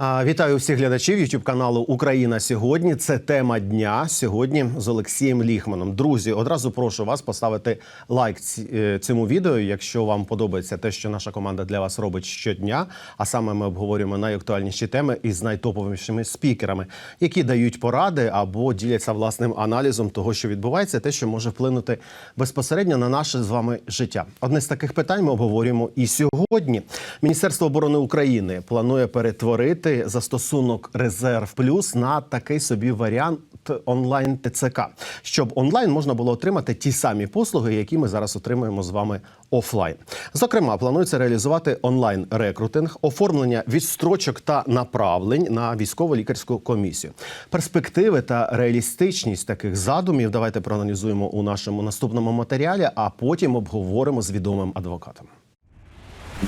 Вітаю всіх глядачів youtube каналу Україна сьогодні. Це тема дня сьогодні з Олексієм Ліхманом. Друзі, одразу прошу вас поставити лайк е, цьому відео, якщо вам подобається те, що наша команда для вас робить щодня. А саме ми обговорюємо найактуальніші теми із найтоповішими спікерами, які дають поради або діляться власним аналізом того, що відбувається, те, що може вплинути безпосередньо на наше з вами життя. Одне з таких питань ми обговорюємо і сьогодні. Міністерство оборони України планує перетворити застосунок Резерв Плюс на такий собі варіант онлайн ТЦК, щоб онлайн можна було отримати ті самі послуги, які ми зараз отримуємо з вами офлайн. Зокрема, планується реалізувати онлайн рекрутинг, оформлення відстрочок та направлень на військово-лікарську комісію. Перспективи та реалістичність таких задумів давайте проаналізуємо у нашому наступному матеріалі, а потім обговоримо з відомим адвокатом.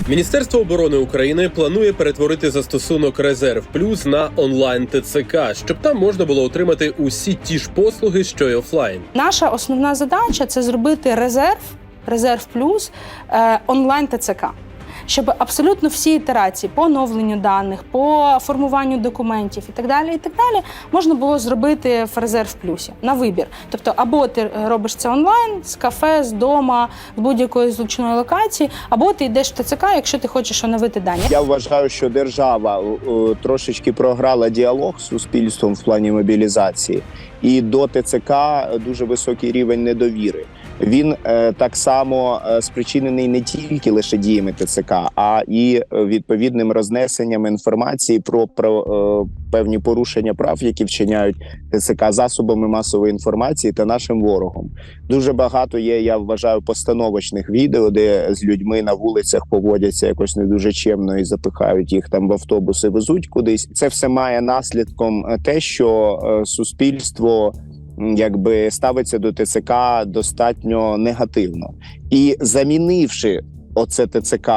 Міністерство оборони України планує перетворити застосунок Резерв Плюс на онлайн ТЦК, щоб там можна було отримати усі ті ж послуги, що й офлайн. Наша основна задача це зробити резерв, резерв плюс е, онлайн ТЦК. Щоб абсолютно всі ітерації по оновленню даних, по формуванню документів і так далі, і так далі, можна було зробити в резерв плюсі на вибір. Тобто, або ти робиш це онлайн з кафе, з дома, з будь-якої зручної локації, або ти йдеш в ТЦК, якщо ти хочеш оновити дані. Я вважаю, що держава трошечки програла діалог з суспільством в плані мобілізації, і до ТЦК дуже високий рівень недовіри. Він е, так само е, спричинений не тільки лише діями ТЦК, а і відповідним рознесенням інформації про, про е, певні порушення прав, які вчиняють ТЦК засобами масової інформації та нашим ворогом. Дуже багато є, я вважаю, постановочних відео, де з людьми на вулицях поводяться якось не дуже чемно і запихають їх там в автобуси, везуть кудись. Це все має наслідком те, що суспільство якби ставиться до ТЦК достатньо негативно, і замінивши оце ТЦК.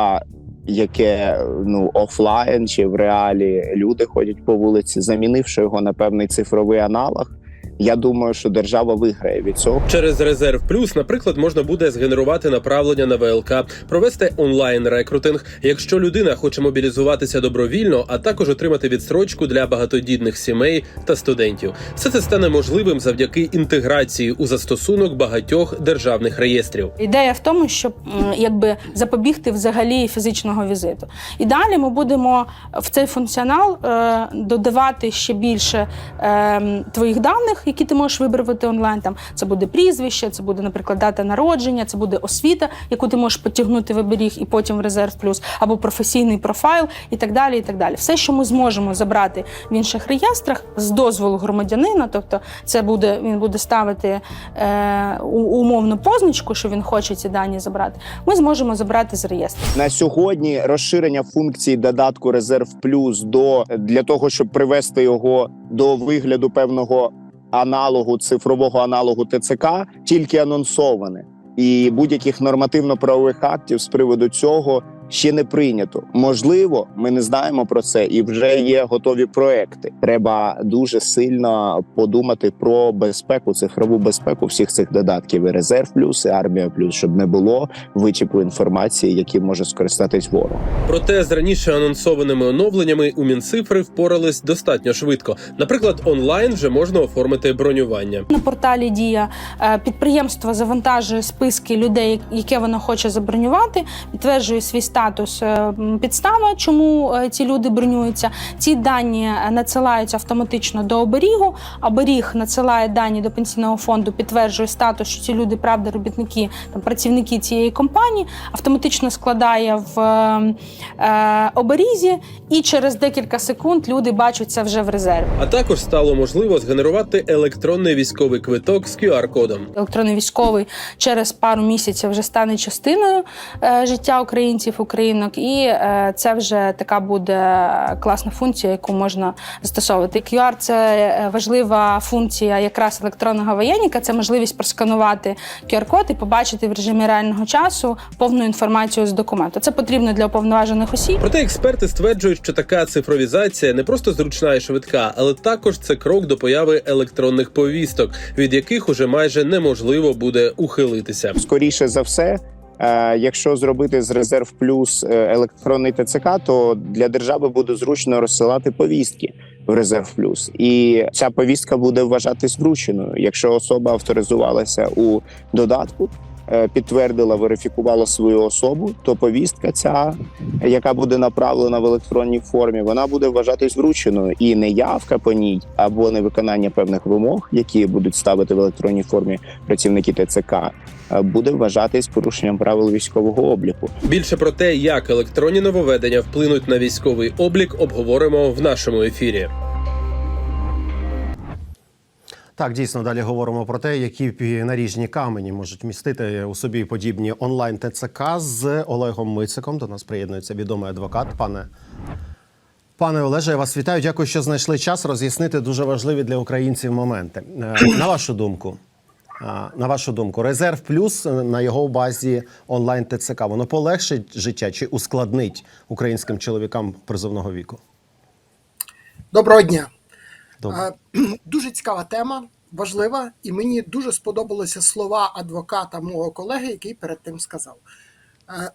Яке ну офлайн чи в реалі люди ходять по вулиці, замінивши його на певний цифровий аналог. Я думаю, що держава виграє від цього. Через Резерв Плюс, наприклад, можна буде згенерувати направлення на ВЛК, провести онлайн рекрутинг, якщо людина хоче мобілізуватися добровільно, а також отримати відстрочку для багатодітних сімей та студентів. Все це стане можливим завдяки інтеграції у застосунок багатьох державних реєстрів. Ідея в тому, щоб якби запобігти взагалі фізичного візиту. І далі ми будемо в цей функціонал е, додавати ще більше е, твоїх даних, які ти можеш вибрати онлайн. Там це буде прізвище, це буде, наприклад, дата народження, це буде освіта, яку ти можеш потягнути в оберіг і потім в резерв плюс, або професійний профайл, і так далі. І так далі. Все, що ми зможемо забрати в інших реєстрах з дозволу громадянина, тобто це буде він буде ставити е, умовну позначку, що він хоче ці дані забрати. Ми зможемо забрати з реєстру. На сьогодні розширення функції додатку Резерв Плюс до для того, щоб привести його до вигляду певного аналогу цифрового аналогу ТЦК, тільки анонсоване, і будь-яких нормативно-правових актів з приводу цього ще не прийнято. Можливо, ми не знаємо про це, і вже є готові проекти. Треба дуже сильно подумати про безпеку, цифрову безпеку всіх цих додатків і резерв плюс і армія плюс, щоб не було вичіпу інформації, які може скористатись ворог. Проте з раніше анонсованими оновленнями у Мінцифри впорались достатньо швидко. Наприклад, онлайн вже можна оформити бронювання. На порталі Дія е, підприємство завантажує списки людей, яке воно хоче забронювати, підтверджує свій статус е, підстава, чому е, ці люди бронюються. Ці дані е, надсилаються автоматично до оберігу. Оберіг надсилає дані до пенсійного фонду, підтверджує статус, що ці люди правда робітники, там працівники цієї компанії, автоматично складає в е, е, оберізі, і через декілька секунд люди бачать це вже в резерві. А також стало можливо згенерувати електронний військовий квиток з QR-кодом. електронний військовий через пару місяців вже стане частиною е, життя українців, українок, і е, це вже така буде класна функція, яку можна застосовувати. QR – це е, важлива функція якраз електронного воєнника. Це можливість просканувати QR-код і побачити в режимі реального часу повну інформацію з документу. Це потрібно для уповноважених осіб. Проте експерти стверджують, що така цифровізація не просто зручна і швидка, але також це крок до появи електронних повісток, від яких уже майже неможливо буде ухилитися. Скоріше за все, якщо зробити з резерв плюс е, електронний ТЦК, то для держави буде зручно розсилати повістки в резерв плюс, і ця повістка буде вважатись врученою. Якщо особа авторизувалася у додатку, е, підтвердила, верифікувала свою особу, то повістка, ця яка буде направлена в електронній формі, вона буде вважатись врученою і неявка по ній або невиконання певних вимог, які будуть ставити в електронній формі працівники ТЦК, е, буде вважатись порушенням правил військового обліку. Більше про те, як електронні нововведення вплинуть на військовий облік, обговоримо в нашому ефірі. Так, дійсно, далі говоримо про те, які наріжні камені можуть містити у собі подібні онлайн ТЦК з Олегом Мициком. До нас приєднується відомий адвокат. Пане пане Олеже, я вас вітаю. Дякую, що знайшли час роз'яснити дуже важливі для українців моменти. Е, На вашу думку, е, на вашу думку, резерв плюс на його базі онлайн ТЦК воно полегшить життя чи ускладнить українським чоловікам призовного віку? Доброго дня. Добре. Е, Дуже цікава тема, важлива, і мені дуже сподобалися слова адвоката мого колеги, який перед тим сказав.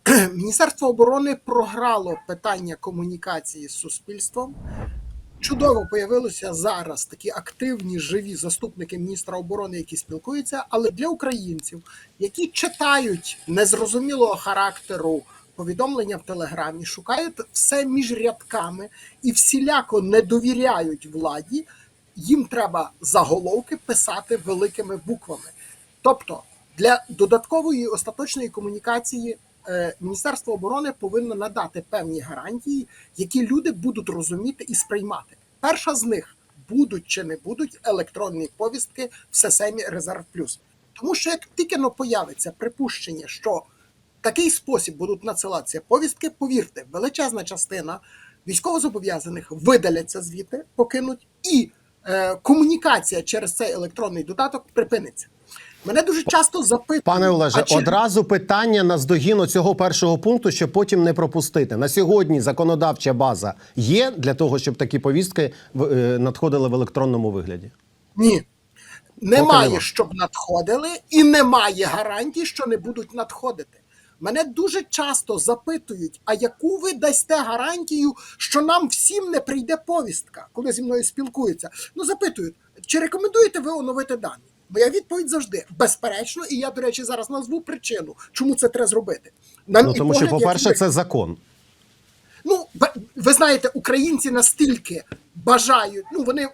Е, Міністерство оборони програло питання комунікації з суспільством. Чудово появилося зараз такі активні живі заступники міністра оборони, які спілкуються. Але для українців, які читають незрозумілого характеру повідомлення в телеграмі, шукають все між рядками і всіляко не довіряють владі, їм треба заголовки писати великими буквами. Тобто для додаткової остаточної комунікації е, Міністерство оборони повинно надати певні гарантії, які люди будуть розуміти і сприймати. Перша з них будуть чи не будуть електронні повістки в системі Резерв Плюс. Тому що як тільки но появиться припущення, що такий спосіб будуть надсилатися повістки, повірте, величезна частина військовозобов'язаних видаляться звідти, покинуть, і е, комунікація через цей електронний додаток припиниться. Мене дуже часто запитують, Пане Олеже, чи- одразу питання на здогіну цього першого пункту, щоб потім не пропустити. На сьогодні законодавча база є для того, щоб такі повістки е, надходили в електронному вигляді. Ні. Немає, нема. щоб надходили, і немає гарантій, що не будуть надходити. Мене дуже часто запитують, а яку ви дасте гарантію, що нам всім не прийде повістка, коли зі мною спілкуються. Ну, запитують, чи рекомендуєте ви оновити дані? Моя відповідь завжди безперечно, і я, до речі, зараз назву причину, чому це треба зробити. На Ну тому що, по-перше, якщо- це закон. Ну, ви знаєте, українці настільки бажають, ну вони е,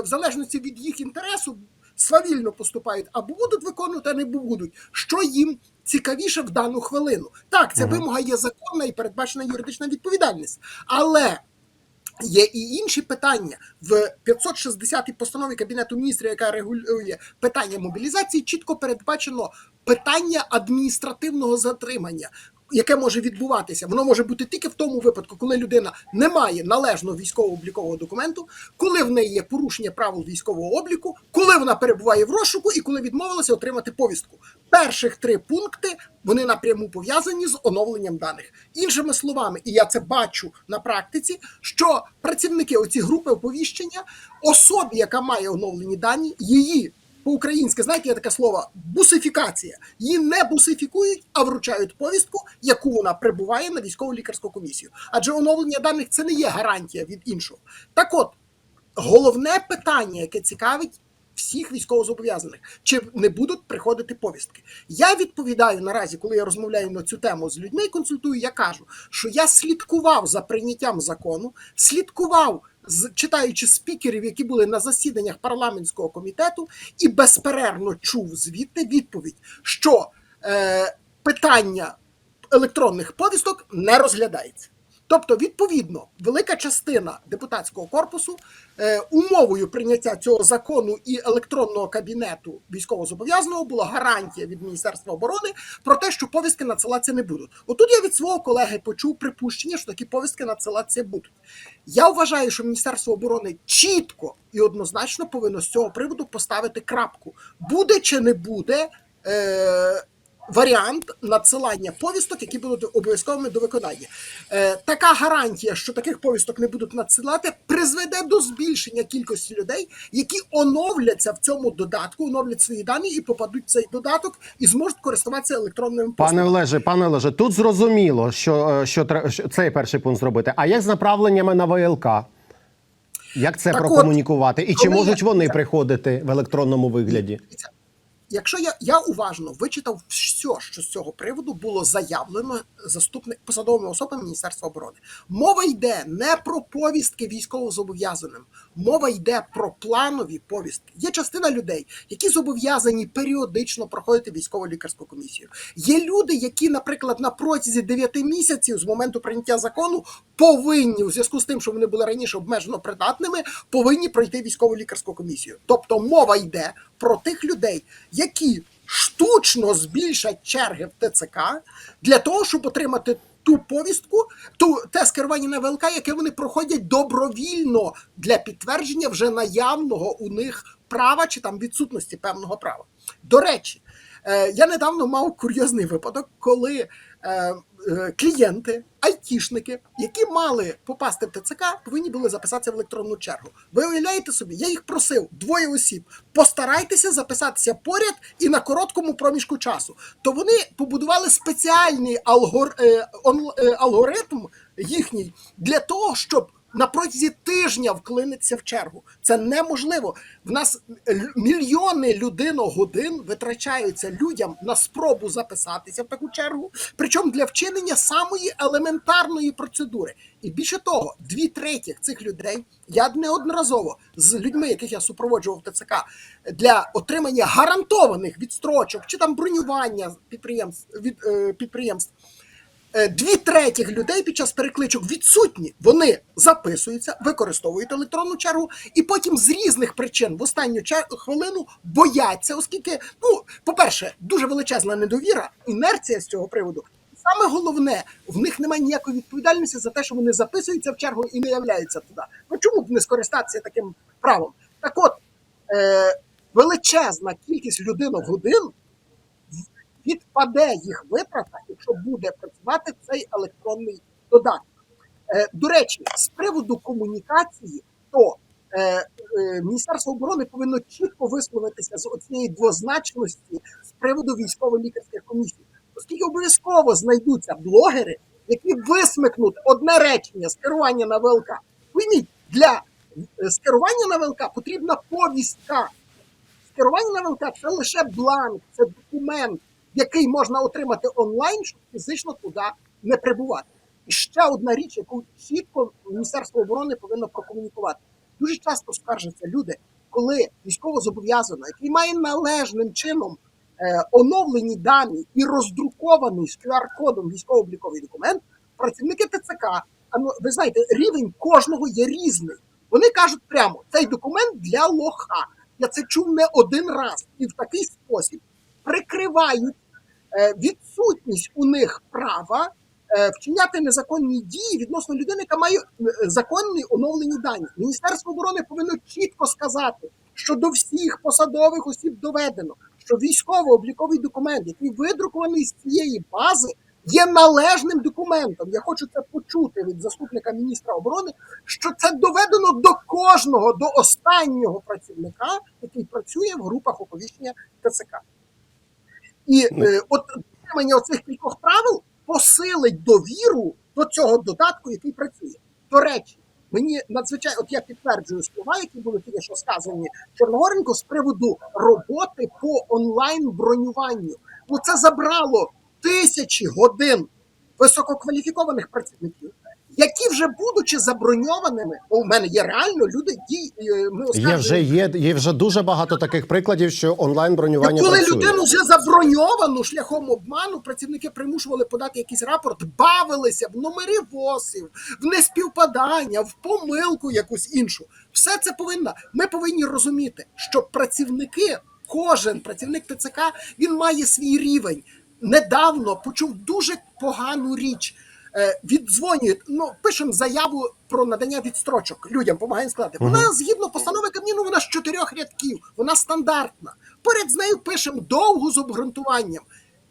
в залежності від їх інтересу свавільно поступають, або будуть виконувати, а не будуть. Що їм цікавіше в дану хвилину? Так, ця вимога є законна і передбачена юридична відповідальність, але. Є і інші питання в 560-й постанові Кабінету міністрів, яка регулює питання мобілізації, чітко передбачено питання адміністративного затримання, яке може відбуватися. Воно може бути тільки в тому випадку, коли людина не має належного військово-облікового документу, коли в неї є порушення правил військового обліку, коли вона перебуває в розшуку і коли відмовилася отримати повістку. Перших три пункти вони напряму пов'язані з оновленням даних. Іншими словами, і я це бачу на практиці, що працівники оці групи оповіщення особі, яка має оновлені дані, її по-українськи, знаєте, є таке слово бусифікація. Її не бусифікують, а вручають повістку, яку вона прибуває на військово лікарську комісію. Адже оновлення даних це не є гарантія від іншого. Так от, головне питання, яке цікавить всіх військовозобов'язаних, чи не будуть приходити повістки. Я відповідаю наразі, коли я розмовляю на цю тему з людьми консультую, я кажу, що я слідкував за прийняттям закону, слідкував. Читаючи спікерів, які були на засіданнях парламентського комітету, і безперервно чув звідти відповідь, що е, питання електронних повісток не розглядається. Тобто, відповідно, велика частина депутатського корпусу е, умовою прийняття цього закону і електронного кабінету військовозобов'язаного була гарантія від Міністерства оборони про те, що повістки надсилатися не будуть. Отут я від свого колеги почув припущення, що такі повістки надсилатися будуть. Я вважаю, що Міністерство оборони чітко і однозначно повинно з цього приводу поставити крапку: буде чи не буде. Е, варіант надсилання повісток, які будуть обов'язковими до виконання. Е, така гарантія, що таких повісток не будуть надсилати, призведе до збільшення кількості людей, які оновляться в цьому додатку, оновлять свої дані і попадуть в цей додаток і зможуть користуватися електронними Пане. Олеже, пане Олеже, тут зрозуміло, що, е, що, що цей перший пункт зробити. А як з направленнями на ВЛК? Як це Так от. І чи можуть вони приходити в електронному вигляді? Якщо я, я уважно вичитав все, що з цього приводу було заявлено заступник посадовими особами Міністерства оборони, мова йде не про повістки військовозобов'язаним, мова йде про планові повістки. Є частина людей, які зобов'язані періодично проходити військово-лікарську комісію. Є люди, які, наприклад, на протязі 9 місяців з моменту прийняття закону повинні у зв'язку з тим, що вони були раніше обмежено придатними, повинні пройти військово-лікарську комісію. Тобто мова йде про тих людей, які штучно збільшать черги в ТЦК для того, щоб отримати ту повістку, ту те скерування на ВЛК, яке вони проходять добровільно для підтвердження вже наявного у них права чи там відсутності певного права. До речі, я недавно мав курйозний випадок, коли е, е, клієнти, айтішники, які мали попасти в ТЦК, повинні були записатися в електронну чергу. Ви уявляєте собі, я їх просив двоє осіб. Постарайтеся записатися поряд і на короткому проміжку часу. То вони побудували спеціальний е, е, алгоритм їхній для того, щоб на протязі тижня вклинитися в чергу. Це неможливо. В нас мільйони людиногодин витрачаються людям на спробу записатися в таку чергу, причому для вчинення самої елементарної процедури. І більше того, дві третіх цих людей я неодноразово з людьми, яких я супроводжував ТЦК, для отримання гарантованих відстрочок чи там бронювання підприємств від е, підприємств. Е, Дві третіх людей під час перекличок відсутні. Вони записуються, використовують електронну чергу, і потім з різних причин в останню хвилину бояться, оскільки, ну, по-перше, дуже величезна недовіра, інерція з цього приводу. Саме головне, в них немає ніякої відповідальності за те, що вони записуються в чергу і не являються туди. Ну чому б не скористатися таким правом? Так от, е, величезна кількість людинок-годин відпаде їх витрата, якщо буде працювати цей електронний додаток. Е, до речі, з приводу комунікації, то е, е, Міністерство оборони повинно чітко висловитися з оцієї двозначності з приводу військово-лікарських комісій, оскільки обов'язково знайдуться блогери, які висмикнуть одне речення скерування на ВЛК. Пойміть, для скерування на ВЛК потрібна повістка. Скерування на ВЛК це лише бланк, це документ, який можна отримати онлайн, щоб фізично туди не прибувати. І ще одна річ, яку чітко Міністерство оборони повинно прокомунікувати. Дуже часто скаржаться люди, коли військовозобов'язано, який має належним чином е, оновлені дані і роздрукований з QR-кодом військово-обліковий документ, працівники ТЦК, а ну, ви знаєте, рівень кожного є різний. Вони кажуть прямо, цей документ для лоха. Я це чув не один раз, і в такий спосіб прикривають відсутність у них права е, вчиняти незаконні дії відносно людини, яка має е, законні оновлені дані. Міністерство оборони повинно чітко сказати, що до всіх посадових осіб доведено, що військово-обліковий документ, який видрукований з цієї бази, є належним документом. Я хочу це почути від заступника міністра оборони, що це доведено до кожного, до останнього працівника, який працює в групах оповіщення ТЦК. І е, от дотримання оцих кількох правил посилить довіру до цього додатку, який працює. До речі, мені надзвичайно, от я підтверджую слова, які були тільки що сказані Чорногоренко з приводу роботи по онлайн бронюванню. Ну це забрало тисячі годин висококваліфікованих працівників, які вже будучи заброньованими, бо у мене є реально люди, які е, ми Є вже є, є вже дуже багато таких прикладів, що онлайн бронювання коли працює. людину вже заброньовану шляхом обману, працівники примушували подати якийсь рапорт, бавилися в номері ВОСів, в неспівпадання, в помилку якусь іншу. Все це повинно. Ми повинні розуміти, що працівники, кожен працівник ТЦК, він має свій рівень. Недавно почув дуже погану річ. Е, Віддзвонюють, ну пишемо заяву про надання відстрочок людям, допомагаємо складати. Вона згідно постанови Кабміну, вона з чотирьох рядків, вона стандартна. Поряд з нею пишемо довгу з обґрунтуванням.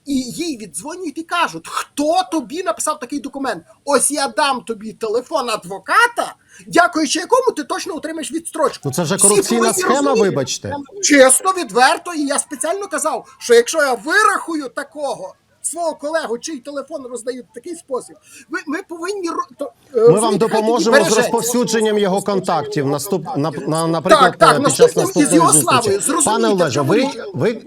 І їй віддзвонюють і кажуть, хто тобі написав такий документ? Ось я дам тобі телефон адвоката, дякуючи якому ти точно отримаєш відстрочку. Ну це вже корупційна схема, вибачте. Чесно, відверто, і я спеціально казав, що якщо я вирахую такого свого колегу, чий телефон роздають в такий спосіб, ви ми повинні то, е, Ми вам допоможемо з розповсюдженням його контактів. Наступ на, на наприклад, Так, так, під час наступної його зустрічі. Пане Олеже, ви, ви,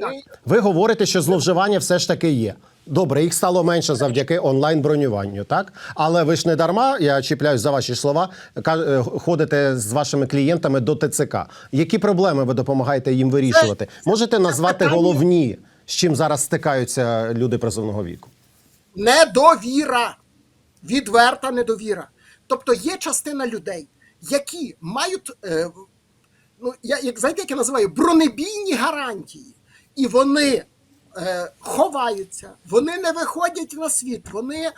ви говорите, що зловживання все ж таки є. Добре, їх стало менше завдяки онлайн бронюванню, так але ви ж не дарма. Я чіпляюсь за ваші слова. е, Ходите з вашими клієнтами до ТЦК. Які проблеми ви допомагаєте їм вирішувати? Можете назвати головні, з чим зараз стикаються люди призовного віку? Недовіра. Відверта недовіра. Тобто є частина людей, які мають, е, ну, я, як, знаєте, як я називаю, бронебійні гарантії. І вони е, ховаються, вони не виходять на світ, вони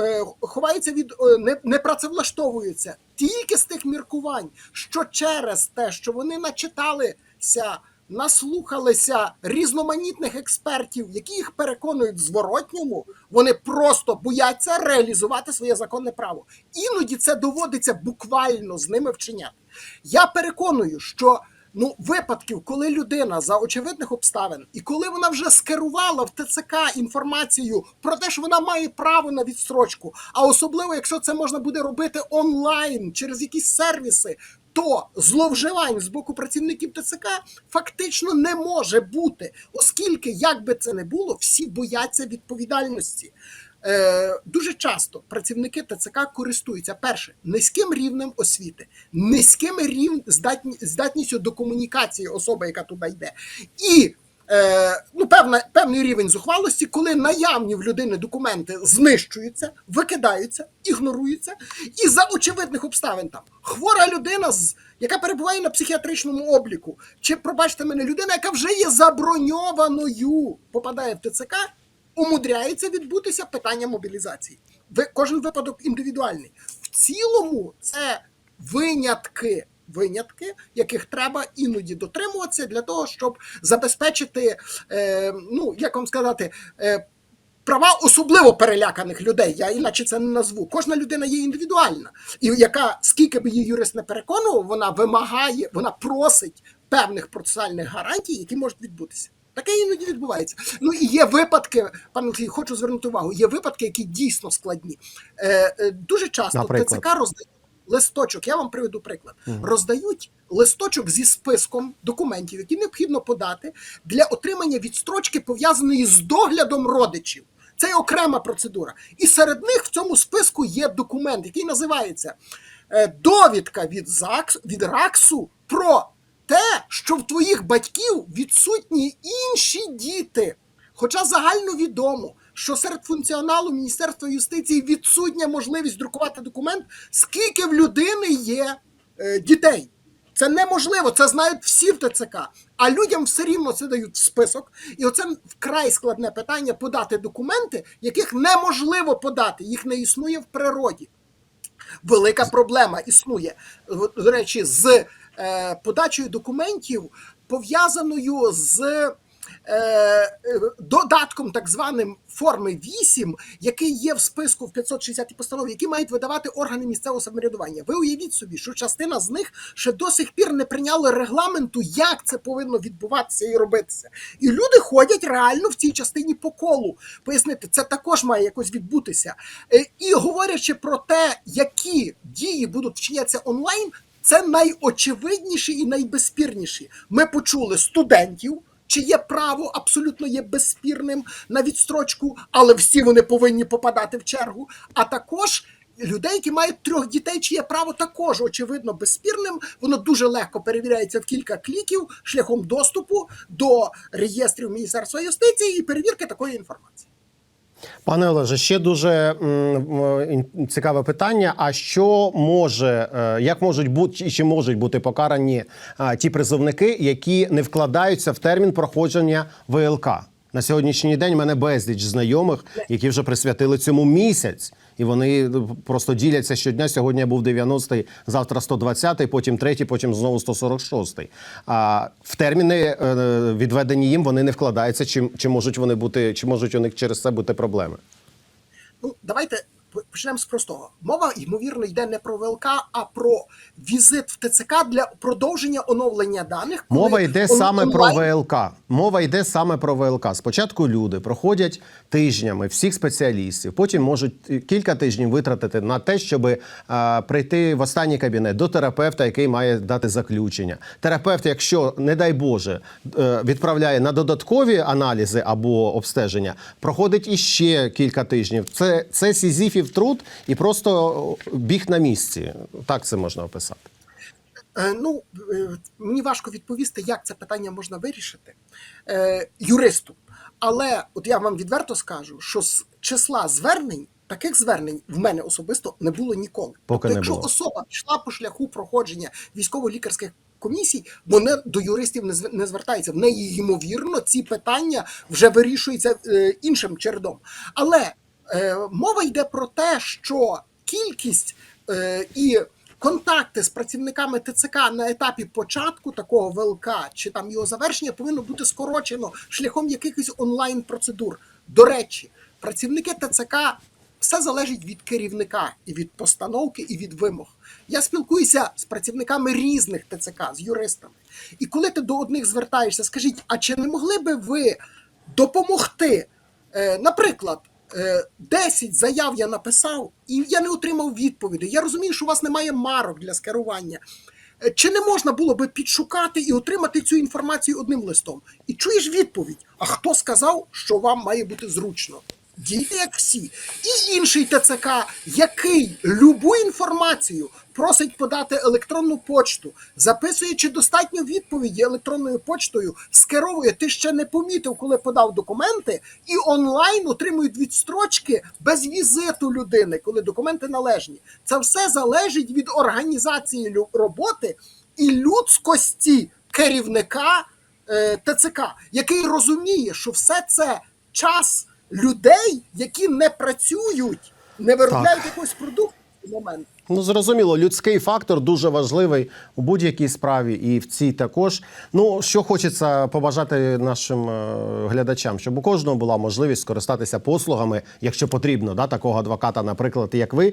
е, ховаються від е, не, не працевлаштовуються тільки з тих міркувань, що через те, що вони начиталися, наслухалися різноманітних експертів, які їх переконують в зворотньому, вони просто бояться реалізувати своє законне право. Іноді це доводиться буквально з ними вчиняти. Я переконую, що ну випадків, коли людина за очевидних обставин, і коли вона вже скерувала в ТЦК інформацію про те, що вона має право на відстрочку, а особливо, якщо це можна буде робити онлайн через якісь сервіси. То зловживань з боку працівників ТЦК фактично не може бути, оскільки, як би це не було, всі бояться відповідальності. Е, дуже часто працівники ТЦК користуються перше низьким рівнем освіти, низьким рівнем здатні, здатністю до комунікації особи, яка туди йде, і е, ну, певна, певний рівень зухвалості, коли наявні в людини документи знищуються, викидаються, ігноруються, і за очевидних обставин там хвора людина, яка перебуває на психіатричному обліку, чи пробачте мене, людина, яка вже є заброньованою, попадає в ТЦК умудряється відбутися питання мобілізації. Ви, кожен випадок індивідуальний. В цілому це винятки, винятки, яких треба іноді дотримуватися для того, щоб забезпечити, е, ну як вам сказати, е, права особливо переляканих людей. Я іначе це не назву. Кожна людина є індивідуальна, і яка скільки би її юрист не переконував, вона вимагає, вона просить певних процесуальних гарантій, які можуть відбутися. Таке іноді відбувається. Ну і є випадки, пане Олексій, хочу звернути увагу. Є випадки, які дійсно складні. Е, е, дуже часто Наприклад? ТЦК роздають листочок. Я вам приведу приклад. Роздають листочок зі списком документів, які необхідно подати для отримання відстрочки, пов'язаної з доглядом родичів. Це є окрема процедура. І серед них в цьому списку є документ, який називається е, довідка від ЗАКС, від РАКСу про те, що в твоїх батьків відсутні інші діти. Хоча загально відомо, що серед функціоналу Міністерства юстиції відсутня можливість друкувати документ, скільки в людини є е, дітей. Це неможливо, це знають всі в ТЦК. А людям все рівно це дають в список. І оце вкрай складне питання подати документи, яких неможливо подати, їх не існує в природі. Велика проблема існує, до речі, з е, подачею документів, пов'язаною з додатком так званим форми 8, який є в списку в 560 постанові, які мають видавати органи місцевого самоврядування. Ви уявіть собі, що частина з них ще до сих пір не прийняли регламенту, як це повинно відбуватися і робитися. І люди ходять реально в цій частині по колу. Пояснити, це також має якось відбутися. Е, І говорячи про те, які дії будуть вчинятися онлайн, це найочевидніші і найбезспірніші. Ми почули студентів. Чи є право абсолютно є безспірним на відстрочку, але всі вони повинні попадати в чергу. А також людей, які мають трьох дітей, чиє право також очевидно безспірним. Воно дуже легко перевіряється в кілька кліків шляхом доступу до реєстрів Міністерства юстиції і перевірки такої інформації. Пане Олеже, ще дуже цікаве питання. А що може, е, як можуть бути чи можуть бути покарані а, ті призовники, які не вкладаються в термін проходження ВЛК? На сьогоднішній день в мене безліч знайомих, які вже присвятили цьому місяць, і вони ну, просто діляться щодня. Сьогодні був 90-й, завтра 120-й, потім третій, потім знову 146-й. А в терміни е, відведені їм вони не вкладаються. Чи, чи можуть вони бути, чи можуть у них через це бути проблеми? Ну, давайте почнемо з простого. Мова, ймовірно, йде не про ВЛК, а про візит в ТЦК для продовження оновлення даних. Мова йде он- саме про ВЛК. Мова йде саме про ВЛК. Спочатку люди проходять тижнями всіх спеціалістів, потім можуть е, кілька тижнів витратити на те, щоб е, прийти в останній кабінет до терапевта, який має дати заключення. Терапевт, якщо, не дай Боже, е, відправляє на додаткові аналізи або обстеження, проходить іще кілька тижнів. Це, це сізіфів труд і просто біг на місці. Так це можна описати. Е, Ну, е, мені важко відповісти, як це питання можна вирішити е, юристу. Але от я вам відверто скажу, що з числа звернень, таких звернень в мене особисто не було ніколи. Поки тобто, не якщо було. особа пішла по шляху проходження військово-лікарських комісій, вона до юристів не не звертається. В неї ймовірно ці питання вже вирішуються е, іншим чередом. Але е, мова йде про те, що кількість е, і контакти з працівниками ТЦК на етапі початку такого ВЛК чи там його завершення повинно бути скорочено шляхом якихось онлайн процедур. До речі, працівники ТЦК все залежить від керівника і від постановки, і від вимог. Я спілкуюся з працівниками різних ТЦК, з юристами. І коли ти до одних звертаєшся, скажіть, а чи не могли би ви допомогти? Е, наприклад, е, 10 заяв я написав, і я не отримав відповіді. Я розумію, що у вас немає марок для скерування. Е, Чи не можна було би підшукати і отримати цю інформацію одним листом? І чуєш відповідь: а хто сказав, що вам має бути зручно? Дійте як всі. І інший ТЦК, який любу інформацію просить подати електронну почту, записує, чи достатньо відповіді електронною почтою, скеровує. Ти ще не помітив, коли подав документи, і онлайн отримують відстрочки без візиту людини, коли документи належні. Це все залежить від організації роботи і людськості керівника е, ТЦК, який розуміє, що все це час людей, які не працюють, не виробляють якогось продукту в момент. Ну, зрозуміло, людський фактор дуже важливий у будь-якій справі, і в цій також. Ну, що хочеться побажати нашим е, глядачам, щоб у кожного була можливість скористатися послугами, якщо потрібно, да, такого адвоката, наприклад, як ви,